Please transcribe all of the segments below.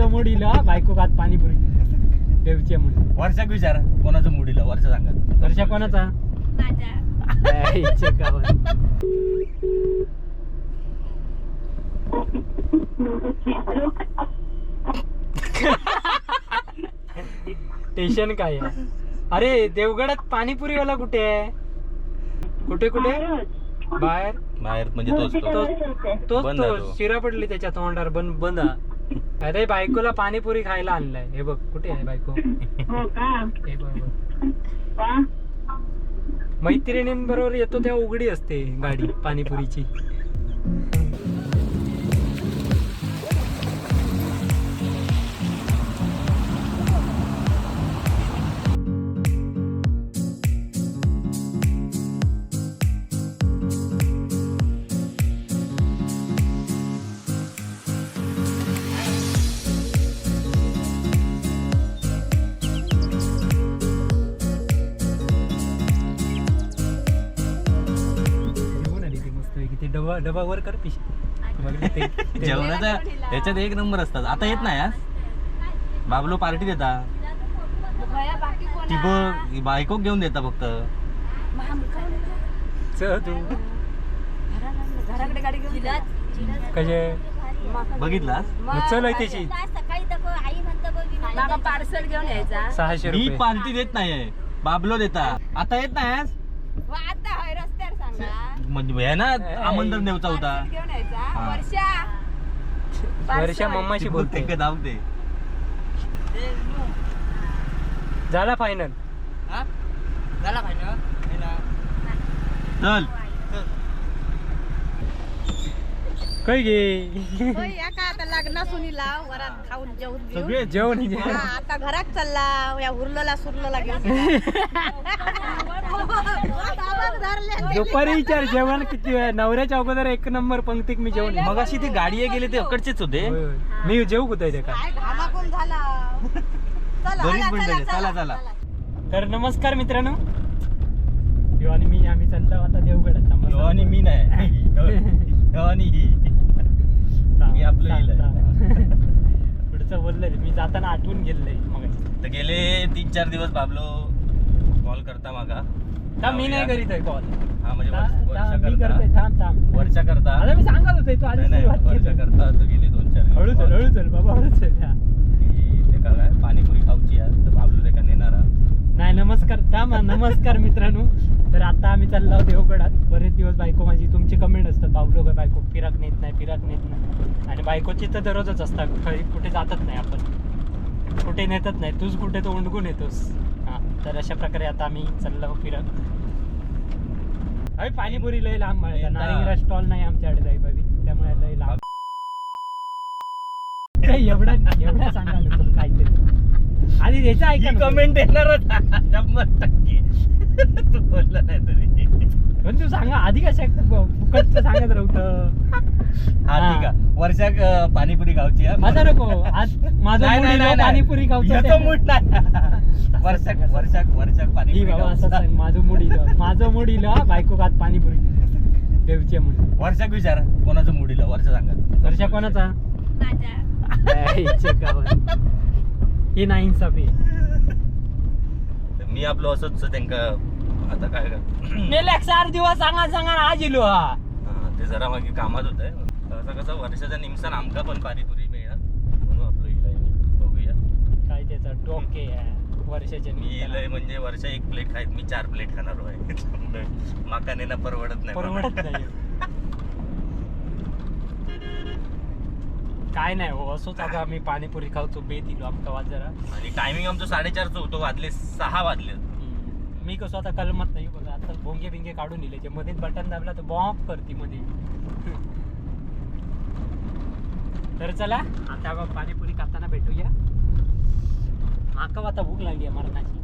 माझं मूड इलं हा, बायको खात पाणीपुरी देवची म्हणून वर्षाक विचार कोणाचं मुडीला? वर्ष सांगा. वर्षा कोणाचा? इच्छा. टेन्शन काय आहे? अरे देवगडात पाणीपुरीवाला कुठे आहे? कुठे कुठे? बाहेर? बाहेर म्हणजे तोच तो. तोच तोच बंद आहे तो. तो. शिरा पडली त्याच्या तोंडावर बंद बंद. हा. अरे बायकोला पाणीपुरी खायला आणलाय हे बघ कुठे आहे बायको हो का हे बघ. वा. मैत्रिणींबरोबर येतो तेव्हा उघडी असते गाडी पाणीपुरीची डबा वर कर पिश. बघली ते ते- जेवणाचा याच्यात एक नंबर असतात. आता येत नाही आज बाबलो पार्टी देता. भया बाकी कोण? ती बघ बायको घेऊन देता फक्त. चल तू. घराकडे गाडी घेऊन कसे बघितलास? चल आहे त्याची सकाळी तर आई म्हणतं बघ विनायक मागा पार्सल घेऊन यायचा. सहाशे मी रुपये. पार्टी देत नाहीये. बाबलो देता. आता येत नाही आज व आता होय रस्त्यावर सांगा म्हणजे ना आमंत्रण देवचा होता पार्सल घेऊन यायचा. हा. वर्षा. वर्षा मम्माशी बोलते ते जाऊ दे. झाला फायनल चल. काय गे. या का आता लग्न सुनीला वरात खाऊन जेवून. सगळे जेवण हा, आता घरात चालला या उरलेला सुरलेला घेऊन बाबाच धरले. दुपारी विचार जेवण किती वेळ? नवऱ्याच्या अगोदर एक नंबर पंक्तीत मी जेवण मग अशी ते गाडी गेले ते अकडचेच होते. होय, होय. मी जेऊ कुठे ते काय? काय घामाकून झाला. चला, बरीच चला, तर नमस्कार मित्रांनो. आणि मी आम्ही चाललो आता देवगडात. ह्यो आणि मी नाही. आणि ही. मी आपलं लिहिलंय. पुढचं बोललंय मी जाताना आठवून गेलंय मग तर गेले तीन चार दिवस बाबलो कॉल करता मागा. मी नाही करीत आहे कॉल हा म्हणजे वर्ष- करतोय करता थांब थांब. वर्षा करता आता मी सांगत होते तू आधी नाही, सुरुवात वर्षा केली. करता तर गेले दोन चार दिवस. हळू चल हळू चल बाबा हळू चल हा. की ते काय पाणीपुरी खाऊची आहे तर बाबलो ते का नेणार. नाही नमस्कार थांब हा, नमस्कार मित्रांनो. तर आता आम्ही चाललो आहोत देवगडात. बरेच दिवस बायको माझी तुमचे कमेंट असतात बाबलो काय बायको फिरक नेत नाही फिरक नेत नाही. आणि बायकोची तर दररोजच असतात खरी कुठे जातच नाही आपण. कुठे नेतच नाही तूच कुठे तो उंडकून येतोस. हा तर अशा प्रकारे आता आम्ही चाललो फिरक. अरे पाणीपुरी लय लांब नेता. नारिंगरा स्टॉल नाही आमच्याकडे जाई बाबी त्यामुळे लय लांब. एवढा एवढा सांगा काहीतरी. आधी त्याचं ऐका. कमेंट येणारच. शंभर टक्के. तू बोलला नाही तरी. पण तू सांगा आधी कशा फुकटचं सांगत राहतं हा ठीक आहे. वर्षाक अं, पाणीपुरी खाऊची आहे. माझा नको. आज माझं नाही, mood नाही, इलं नाही, नाही. पाणीपुरी खाऊचं याचं ते. मूड नाही. वर्षाक वर्षाक वर्षाक ही पाणीपुरी बाबा असं खाऊचा. सांग. माझं मूड इलं माझं मूड इलं हा, बायको खात पाणीपुरी. देवची म्हणून वर्षाक विचार? कोणाचं मूड इलं वर्ष सांगा. वर्षा कोणाचा. ही नाही इन्साफी मी आपलं असंच त्यांका आता काय कर- गेले चार दिवस सांगा सांगा आज इलो हा. हा, ते जरा मागे कामात होत. आहे असं कसं वर्षाच्या निमसान आमका पण पाणीपुरी मिळणार. म्हणून आपलं इलंय बघूया. काय त्याचा डोके आहे. वर्षाच्या मी निमित्तानं. इलंय म्हणजे वर्षा एक प्लेट खायत मी चार प्लेट खाणार आहे माका नेणं परवडत नाही. परवडत नाही. काय नाही हो असोच आता आम्ही पाणीपुरी खावतो बेत इलो आमका वाज जरा आणि टायमिंग आमचं साडेचारचं होतो वाजले सहा वाजले. मी कसं आता कलमत नाही बघा आता भोंगे बिंगे काढून दिले मध्ये बटन दाबला तर बॉम्ब करते मध्ये. तर चला आता बा पाणीपुरी खाताना भेटूया. माका आता भूक लागली आहे मरणाची.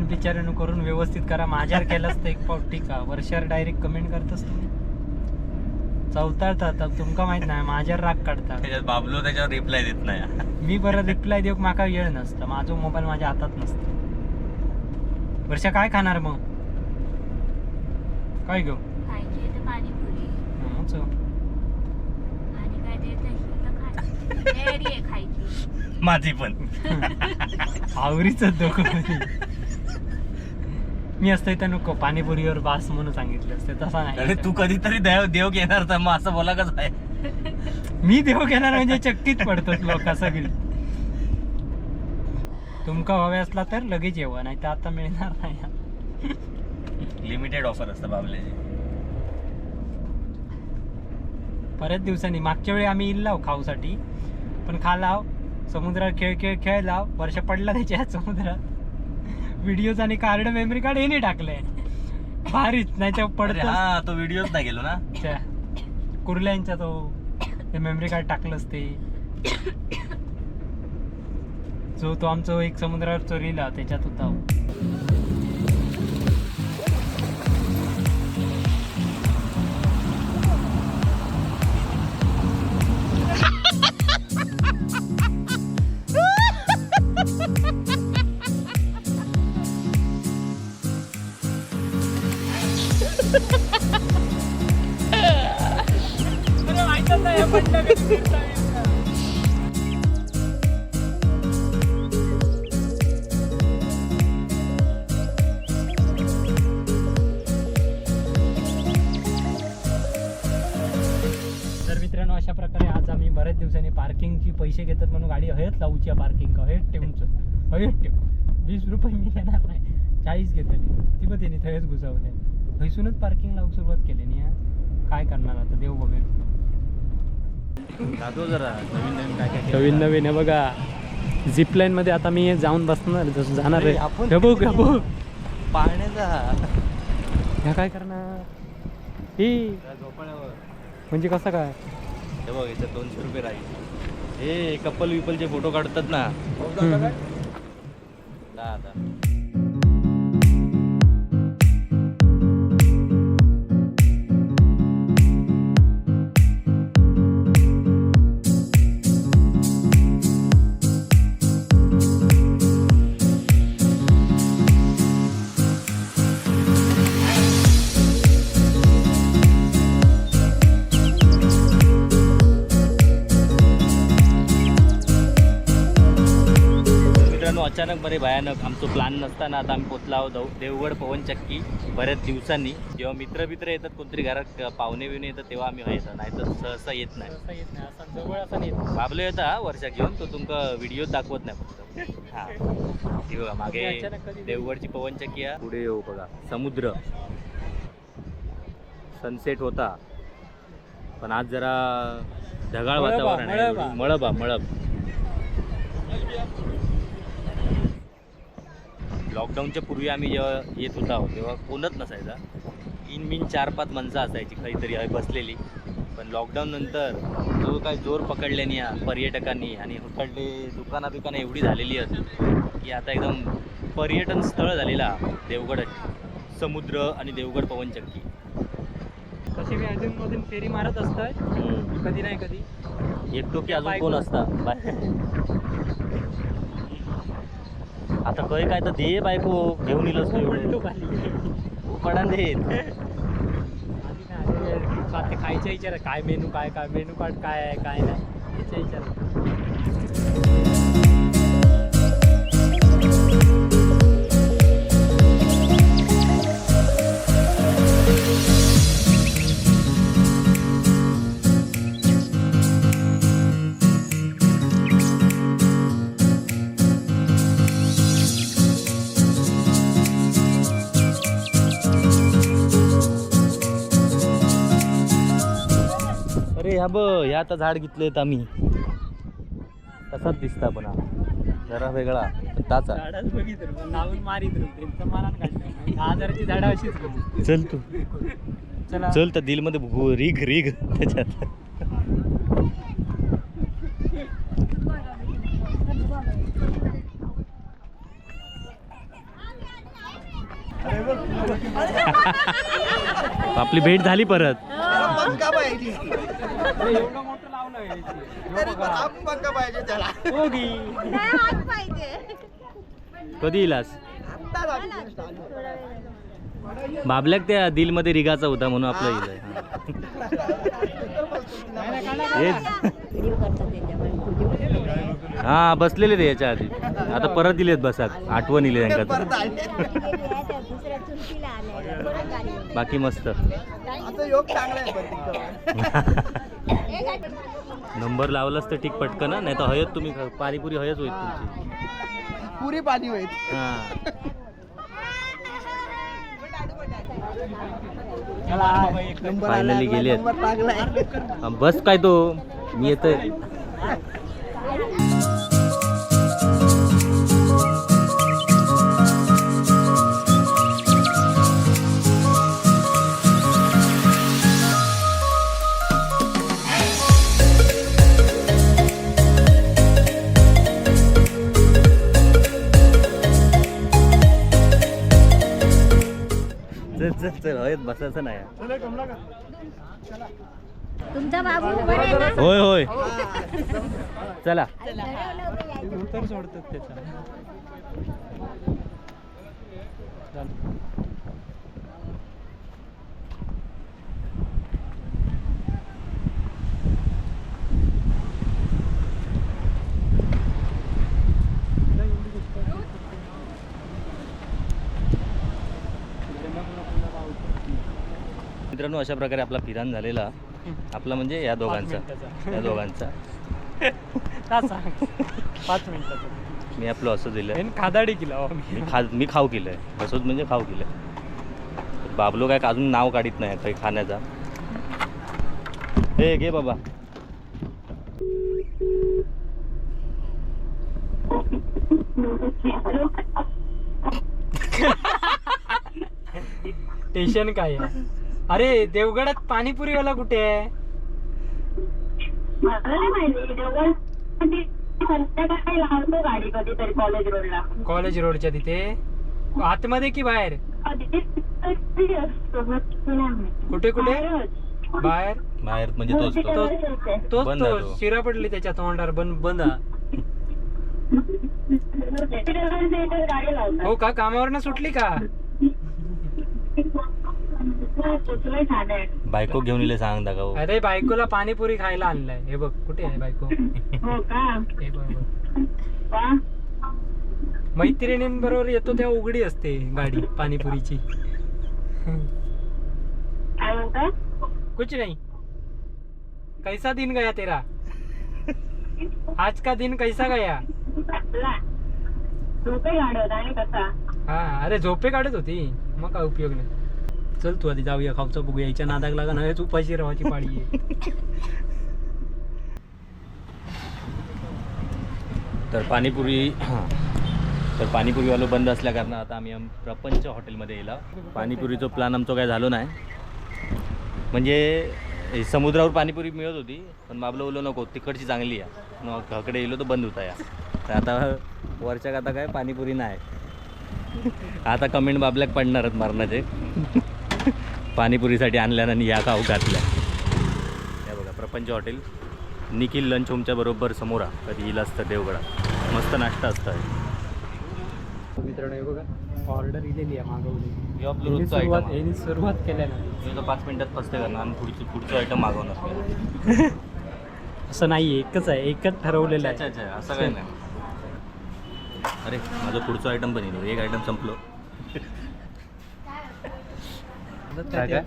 कमेंट बिचाऱ्यानं करून व्यवस्थित करा. माझ्यावर केलंच तर एक ठीक आहे वर्षावर डायरेक्ट कमेंट करतच तुम्ही. चौताळतात. तुमका माहीत नाही माझ्यावर राग काढता त्याच्यात बाबलो त्याच्यावर रिप्लाय देत नाही. मी बरं रिप्लाय देऊ माका वेळ नसतं. माझा मोबाईल माझ्या हातात नसतं. वर्षा काय खाणार मग? काय घेऊ हं, माझी पण. आवरीच दोघं मी असतं तर नको पाणीपुरीवर बास म्हणून सांगितलं असते तसा अरे नाही तू कधीतरी देव देव घेणार तर मग असं बोला कसं आहे मी देव घेणार म्हणजे चक्कीत पडतात लोक सगळी तुमका हवे असला तर लगेच येवा नाही तर आता मिळणार नाही. लिमिटेड ऑफर असतं बाबल्याची बऱ्याच दिवसांनी मागच्या वेळी आम्ही इल्लाव खाऊसाठी पण खालाव समुद्रात खेळ खेळ खेळलाव वर्ष पडला त्याच्या समुद्रात. व्हिडिओज आणि कार्ड मेमरी कार्ड येणे टाकले भारीच नाही पडत हा तो व्हिडिओच नाही गेलो ना. कुर्ल्यांचा तो ते मेमरी कार्ड टाकलंच ते. जो तो आमचा एक समुद्रावर चोरीला त्याच्यात होता. तर मित्रांनो अशा प्रकारे आज आम्ही बऱ्याच दिवसांनी पार्किंगची पैसे घेतात म्हणून गाडी हयत लावूची पार्किंग हयत ठेवून हयत ठेव. वीस रुपये मी घेणार नाही. चाळीस घेतले. ती पण त्यांनी थयच घुसवले. हयसूनच पार्किंग लावून सुरुवात केली नाही हा. काय करणार आता? देव बघेल. दाखव जरा नवीन नवीन काय काय नवीन नवीन आहे बघा झिप लाईन मध्ये आता मी जाऊन बसणार जसं जाणार अरे, आहे आपण हे बघ हे बघ. पाण्याचा ह्या काय करणार? ही. म्हणजे कसं काय? हे बघ याच्यात दोनशे रुपये राहील. हे कपल विपलचे फोटो काढतात ना. हम्म. बरे भयानक. आमचं प्लॅन नसताना आता आम्ही पोचला आहोत देव- देवगड पवनचक्की बऱ्याच दिवसांनी. जेव्हा मित्र मित्र येतात कोणतरी घरात पाहुणे बिवणे येतात तेव्हा आम्ही येतात नाही तर सहसा येत नाही. येत जवळ असं. बाबलो येता वर्षा घेऊन तो तुमका व्हिडिओ दाखवत नाही फक्त. हा. बघा मागे देवगडची पवनचक्की आहे. पुढे येऊ बघा. समुद्र. सनसेट होता. पण आज जरा ढगाळ वातावरण आहे. मळबा. मळबा मळब. लॉकडाऊनच्या पूर्वी आम्ही जेव्हा येत होता तेव्हा कोणच नसायचा. इन मिन चार पाच माणसं असायची काहीतरी बसलेली. पण लॉकडाऊन नंतर जो काय जोर पकडल्याने या पर्यटकांनी आणि हकडले दुकानं बिकानं एवढी झालेली आहेत की आता एकदम पर्यटन स्थळ झालेला देवगड समुद्र आणि देवगड पवनचक्की. तशी मी अजून मधून फेरी मारत हम्म. कधी नाही कधी. एकटो की अजून. कोण असता? बाय. आता काय काय तर दे बायको घेऊन नाही, आधी ते खायच्या विचार काय मेनू काय काय मेनू कार्ड काय आहे काय नाही. त्याच्या विचार ह्या ब ह्या आता झाड घेतलेत आम्ही. तसाच दिसता पण जरा वेगळा ताचा झाडात बघितलं नावून मारित त्यांच्या चल तू. चल. तर दिलमध्ये भू- रिग रिग. त्याच्यात. आपली भेट झाली परत. हो. पंखा पाहिजे. एवढं मोठं लावलं पंखा पाहिजे त्याला. हो पाहिजे. कधी इलास. बाबल्याक त्या दिलमध्ये रिगाचा होता म्हणून आपलं इलंय हेच हा बसलेले ते याच्या आधी. आता परत दिलेत बसात. आठवण इले त्यांना. बाकी मस्त. नंबर लावलाच तर ठीक पटकन ना नाही तर हयत तुम्ही पाणीपुरी हयच होईल तुमची. पुरी पाणी होईल. हा. टाकलाय हा, बस काय तो? मी येतोय. चल हयत बसायचं नाही. तुमचा बाबू? होय होय. चला. उतर सोडतात त्याचा मित्रांनो अशा प्रकारे आपला फिरान झालेला आपला म्हणजे या दोघांचा. या दोघांचा. पाच मिनिटाचं. मी आपलं असं दिलं खादाडी केला हो मी. मी खा मी खाऊ केलंय. असंच म्हणजे खाऊ केलंय. बाबलो काय अजून नाव काढीत नाही काही खाण्याचा. हे घे बाबा. टेन्शन काय आहे? अरे देवगडात पाणीपुरीवाला कुठे आहे? संध्याकाळी लावतो गाडी कधीतरी कॉलेज रोडला कॉलेज रोडच्या तिथे? आतमध्ये की बाहेर? कधीतरी असतो नक्की नाही माहिती. कुठे कुठे? बाहेरच. बाहेर? बाहेर म्हणजे तोच तो. तो- तोच बंद आहे तो. तो. शिरा पडली त्याच्या तोंडावर बंद बंद. हा. तिथे इथे गाडी लावतात. हो का? कामावरनं सुटली का? बायको घेऊन इले सांग दाखव. अरे बायकोला पाणीपुरी खायला आणलाय. हे बघ कुठे आहे बायको? हो का? हे बघ बघ. वा. मैत्रिणींबरोबर येतो तेव्हा उघडी असते गाडी पाणीपुरीची. कुछ नहीं. कैसा दिन गया तेरा? आज का दिन कैसा गया? झोपे गाडवत आणि कसा? हा अरे झोपे काढत होती. मग काय उपयोग नाही. चल तू आधी जाऊया खाऊचा बघूया. याच्या नादाक लागा नव्हे तू पैसे राहायची पाळी आहे तर पाणीपुरी हां तर पाणीपुरीवालं बंद असल्याकारण आता आम्ही आम- प्रपंच हॉटेलमध्ये येला पाणीपुरीचं प्लॅन आमचं काय झालो नाही. म्हणजे समुद्रावर पाणीपुरी मिळत होती पण बाबलं बोललो नको तिकडची चांगली आहे मग कडे येलो तर बंद होता या. तर आता वरच्या आता काय पाणीपुरी नाही. आता कमेंट बाबल्याक पडणारच मरणाचे. पाणीपुरीसाठी आणल्या आणि या खाऊ घातल्या हे बघा प्रपंच हॉटेल. निखिल लंच होमच्या बरोबर समोर. कधी येईल असतं देवगडात मस्त नाश्ता असतं मित्रांनो हे बघा ऑर्डर दिलेली आहे मागवली. आपलं रोजचं सुरुवात. यांनी सुरुवात केल्या ना. मी तर पाच मिनिटात फसते करणार आणि पुढची पुढचं आयटम मागवणार. असं नाही एकच आहे एकच ठरवलेलं आहे. अच्छा असं काय नाही. अरे माझं पुढचं आयटम पण येईल एक आयटम संपलो. काय काय?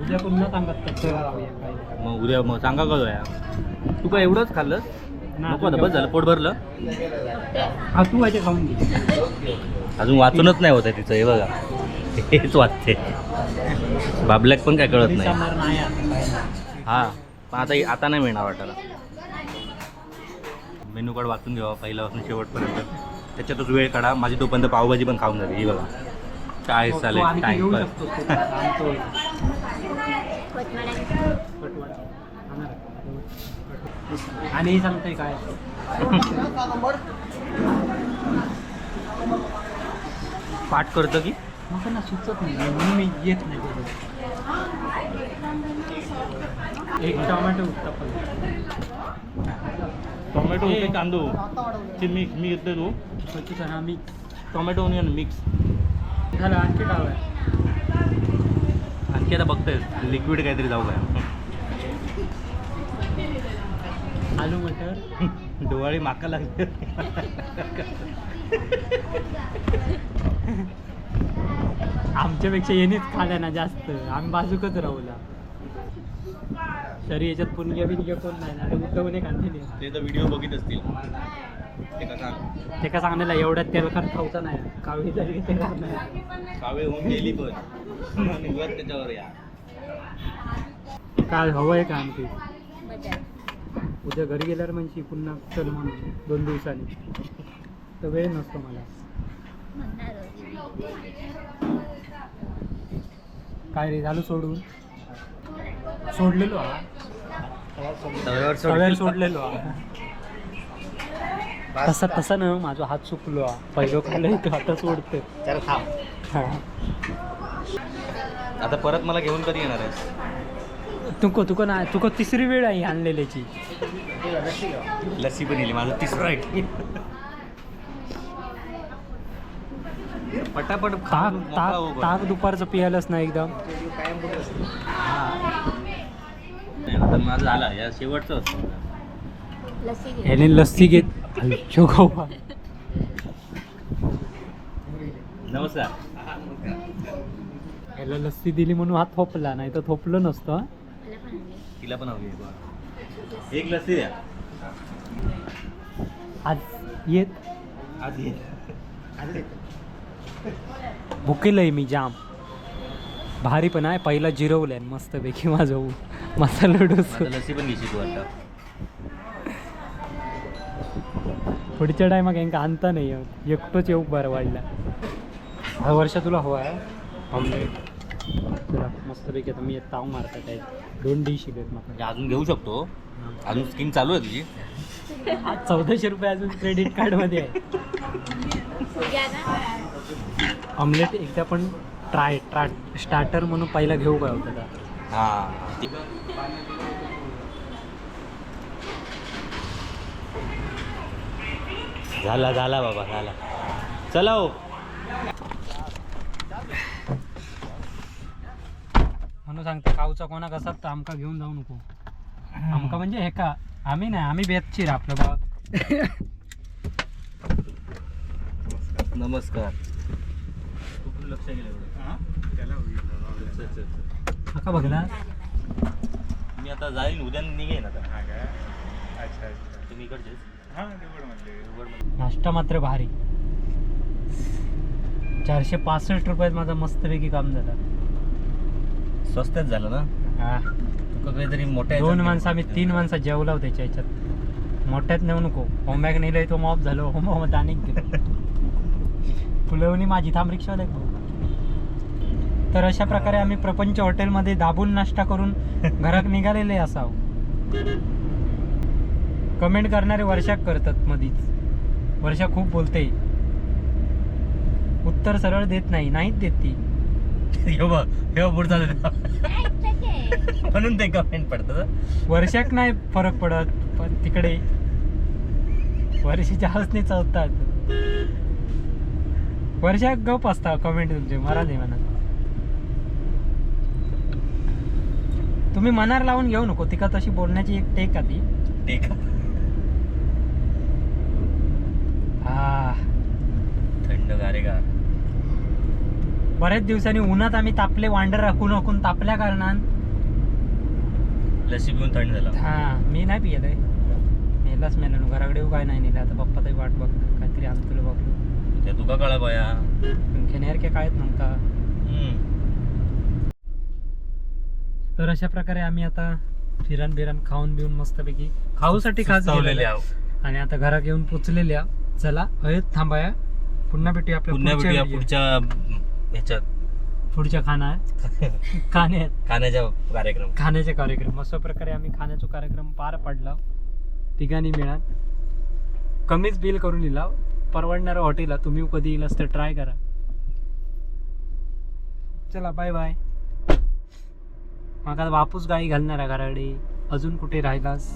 उद्या पुन्हा सांगत कसं राहूया काय मग उद्या मग सांगा का या. तू काय एवढंच खाल्लं? नको आता बस झालं पोट भरलं. हा तू माझे खाऊन घे. अजून वाचूनच नाही होत आहे तिचं हे बघा. हेच वाचते. बाबल्याक पण काय कळत नाही. सांगणार नाही आता. हा पण आता आता नाही मिळणार वाटायला. मेनू कार्ड वाचून घ्यावा पहिल्यापासून शेवटपर्यंत. त्याच्यातच वेळ काढा. माझी तोपर्यंत पावभाजी पण खाऊन झाली ही बघा. काय चालेल टाइम. आणा हे सांगतोय काय? पाठ करतं की? मग ना सुचत नाही म्हणून मी येत नाही बरोबर एक टोमॅटो उत्तपन टोमॅटो होते कांदो. ते मिक्स मी घेतले तू हा मी टोमॅटो ओनियन मिक्स झालं आणखी आहे. आणखी आता बघतोय लिक्विड काहीतरी जाऊ काय. आलू मटर. डोळी माका लागते आमच्यापेक्षा येणेच खाल्या ना जास्त. आम्ही बाजूकच राहूला. तरी याच्यात पुणग्या बिनग्या कोण नाही ना उद्धवने काढलेली ते तर व्हिडिओ बघित असतील. ते का सांग ते का सांगलेला एवढ्यात तेलकट खाऊचा नाही. कावळी तरी ते नाही. कावे होऊन गेली पण. त्याच्यावर या. काय हवं आहे का आणखी? बजाज उद्या घरी गेल्यावर म्हणजे पुन्हा चल म्हणून दोन दिवसांनी. तर वेळ नसतो मला. काय रे झालं सोडून? सोडलेलो हा. तव्यावर सोडलेलो हा. तसा तसा ना माझा हात चुकलो. पहिलं खाल्लं तो आता सोडते थांब. हा. आता परत मला घेऊन कधी येणार आहेस? तुको तुको ना तुको तिसरी वेळ आहे आणलेल्याची. लस्सी पण येईल माझं तिसरं आहे. पटापट ताक ताक हो. ताक दुपारचं पियालंच ना एकदम. आता माझं झाला या शेवटचं असतं. लस्सी घे लस्सी घेत आयुष्य गव्हा नमस्कार. याला लस्सी दिली म्हणून हा थोपला नाही तर थोपलो नसतो हा. मला पण आणले तिला पण हवी आहे. एक लस्सी द्या. आज येत? आज ये भुकेलंय मी जाम. भारी पण आहे पहिला जिरवलंय मस्तपैकी माझं ऊन. मसाला डोसा लस्सी पण घेशील तू आता. पुढच्या टायमाक यांका आणता नाही येत. एकटोच येऊ बरं वाढला. हा वर्ष तुला हवा आहे? ऑमलेट तुला मस्तपैकी आता मी ताव मारता काय? दोन डिश शिकत म्हणजे अजून घेऊ शकतो. अजून स्कीम चालू आहे तुझी? आज चौदाशे रुपये अजून क्रेडिट कार्डमध्ये आहे. ऑमलेट एकदा पण ट्राय ट्राय स्टार्टर म्हणून पहिला घेऊ काय होतं? का हा. झाला झाला बाबा झाला. चला हो. म्हणून सांगते काऊचा कोणा कसा तर आमका घेऊन जाऊ नको. आमका म्हणजे हे का आम्ही नाही आम्ही बेतचीर आपलं गावात नमस्कार. कुठून लक्ष गेलं का बघला मी आता जाईन उद्या निघेन आता. तुम्ही इकडचेच. नाश्ता मात्र भारी. चारशे पासष्ट रुपयात माझा मस्तपैकी काम झालं. स्वस्तच झालं ना? हा. तुका काहीतरी मोठ्या दोन माणसं आम्ही तीन माणसं जेवला त्याच्या ह्याच्यात मोठ्यात नेऊ नको. होमबॅग नेलंय तो मॉप झालो. होम गेलो फुलवणी माझी. थांब रिक्षावाले तर अशा प्रकारे आम्ही प्रपंच हॉटेलमध्ये दाबून नाश्ता करून घरात निघालेले असाव. कमेंट करणारे वर्षाक करतात मधीच. वर्षा खूप बोलते. उत्तर सरळ देत नाही नाहीच देत ती. पुढचा. म्हणून ते कमेंट पडतात वर्षाक नाही फरक पडत पण तिकडे वर्षीच्या हसने चौथतात वर्षाक गप असता कमेंट तुमचे मराठी म्हणा. तुम्ही मनार लावून घेऊ नको तिका तशी बोलण्याची एक टेक का ती ठीक हा थंड गारेगार बऱ्याच दिवसांनी उन्हात आम्ही तापले वांडर राखून राखून तापल्या कारणान. लसी पिऊन थंड झाला. हा मी नाही पियलंय मेलाच मेला नो घराकडे काय नाही नेलं आता पप्पा तरी वाट बघतो काहीतरी आणतो तुला बघलो त्या तुका कळा बया. कायच नव्हता. तर अशा प्रकारे आम्ही आता फिरण बिरण खाऊन बिऊन मस्तपैकी खाऊसाठी खास. आणि आता घरात येऊन पोचलेल्या चला हयत थांबाया. पुन्हा भेटूया आपल्या पुन्हा भेटूया. पुढच्या ह्याच्यात. पुढच्या खाना खाण्यात खाण्याच्या कार्यक्रम. खाण्याचे कार्यक्रम. अशा प्रकारे आम्ही खाण्याचा कार्यक्रम पार पडला. तिघांनी मिळात कमीच बिल करून दिला. परवडणारं हॉटेल तुम्ही कधी येईल तर ट्राय करा. चला बाय बाय मग आता वापूस गाई घालणार आहे घराकडे. अजून कुठे राहिलास?